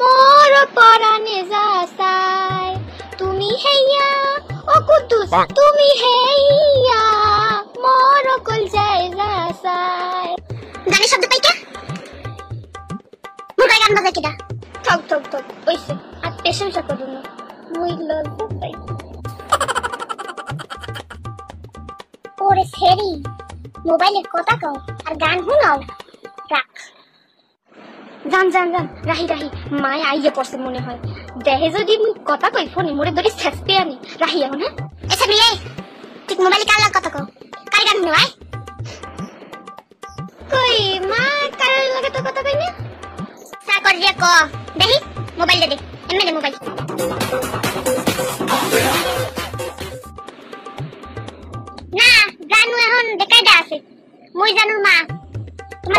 মোর পরাণে যাসাই তুমি হেইয়া ও কুদ্দুস তুমি হেইয়া মোর কল যায় যাসাই গানের শব্দ পাইকা মোটা গান বাজা কিডা? ঠক ঠক ঠক ওইসে আর পেশেন্সা করুন না মুই লজ্জা পাই। ওরে সেরি মোবাইলে কথা কও আর গান শুনাও। রাখ। জান জান জান। রাহি রাহি, মায় আইয়ে পড়ছে মনে হয়। দেহে যদি মুই কথা কই ফোনে মোরে ধরি শেষতে আনি। রাহি, এখন হ্যাঁ? এসে নিয়ে ঠিক মোবাইলে কার লাগ কথা কও? কার গান শুনো কই, মা, কার লাগে তো কথা কই না? সা কর রে ক। দেখি মোবাইল দে। দে এমনি দে মোবাইল। না, জানু এখন বেকায়দা আছে। মই জানুর মা।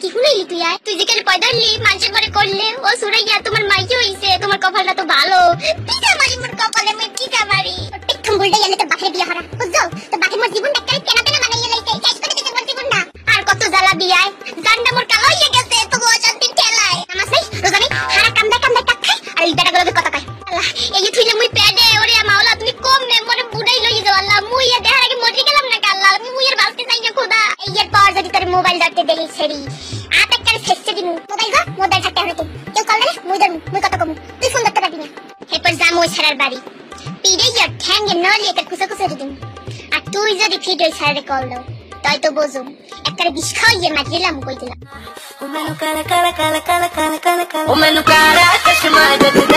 তুই, আয়। তুই যেখানে পয়দালি মানুষের করলে। ও সুরাইয়া তোমার মাইয়ে হইছে, তোমার কপালটা তো ভালো। পিতা মারি মোর কপালে, মুই পিতা মারি। টিকম বলতে গেলে তো বাপের বিয়া হারা জীবন মোবাইল ধরতে দেই ছেড়ি আট একটা শেষে দিমু মোবাইল গো মোবাইল থাকতে হবে তুই কেউ কল দিলে মুই ধরমু মুই কত কমু তুই ফোন ধরতে পারবি না এরপর যা মুই ছাড়ার বাড়ি পিড়ে ইয়ার ঠ্যাঙ্গে নলিয়ে তার খুশা খুশা দিমু আর তুই যদি ফিট ওই ছাড়ে কল দাও তাই তো বোঝুম একটা বিষ মারিলাম কই দিলাম menu cara, cara, cara, cara, cara, cara, cara. O menu cara, que chama de